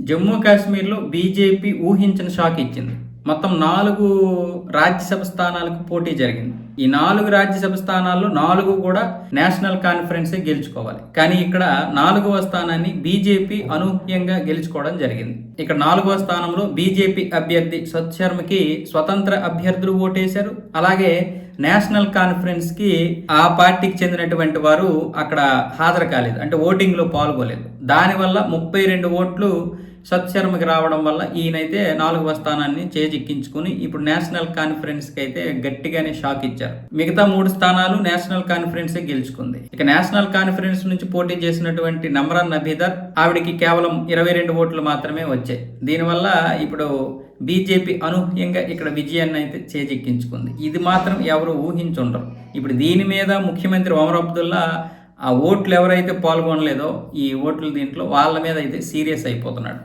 జమ్మూ కాశ్మీర్లో బీజేపీ ఊహించిన షాక్ ఇచ్చింది. మొత్తం నాలుగు రాజ్యసభ స్థానాలకు పోటీ జరిగింది. ఈ నాలుగు రాజ్యసభ స్థానాల్లో నాలుగు కూడా నేషనల్ కాన్ఫరెన్సే గెలుచుకోవాలి. కానీ ఇక్కడ నాలుగవ స్థానాన్ని బీజేపీ అనూహ్యంగా గెలుచుకోవడం జరిగింది. ఇక్కడ నాలుగవ స్థానంలో బీజేపీ అభ్యర్థి సత్ శర్మకి స్వతంత్ర అభ్యర్థులు ఓటేశారు. అలాగే నేషనల్ కాన్ఫరెన్స్కి ఆ పార్టీకి చెందినటువంటి వారు అక్కడ హాజరు కాలేదు. అంటే ఓటింగ్లో పాల్గొలేదు. దానివల్ల ముప్పై రెండు ఓట్లు సత్శర్మకి రావడం వల్ల ఈయనైతే నాలుగవ స్థానాన్ని చేజిక్కించుకుని ఇప్పుడు నేషనల్ కాన్ఫరెన్స్కి అయితే గట్టిగానే షాక్ ఇచ్చారు. మిగతా మూడు స్థానాలు నేషనల్ కాన్ఫరెన్స్ గెలుచుకుంది. ఇక నేషనల్ కాన్ఫరెన్స్ నుంచి పోటీ చేసినటువంటి నమ్రాన్ నబీదర్ ఆవిడికి కేవలం ఇరవై రెండు ఓట్లు మాత్రమే వచ్చాయి. దీనివల్ల ఇప్పుడు బీజేపీ అనూహ్యంగా ఇక్కడ విజయాన్ని అయితే చేజిక్కించుకుంది. ఇది మాత్రం ఎవరు ఊహించుండరు. ఇప్పుడు దీని మీద ముఖ్యమంత్రి ఒమర్ అబ్దుల్లా ఆ ఓట్లు ఎవరైతే పాల్గొనలేదో ఈ ఓట్లు దీంట్లో వాళ్ళ మీద అయితే సీరియస్ అయిపోతున్నాడు.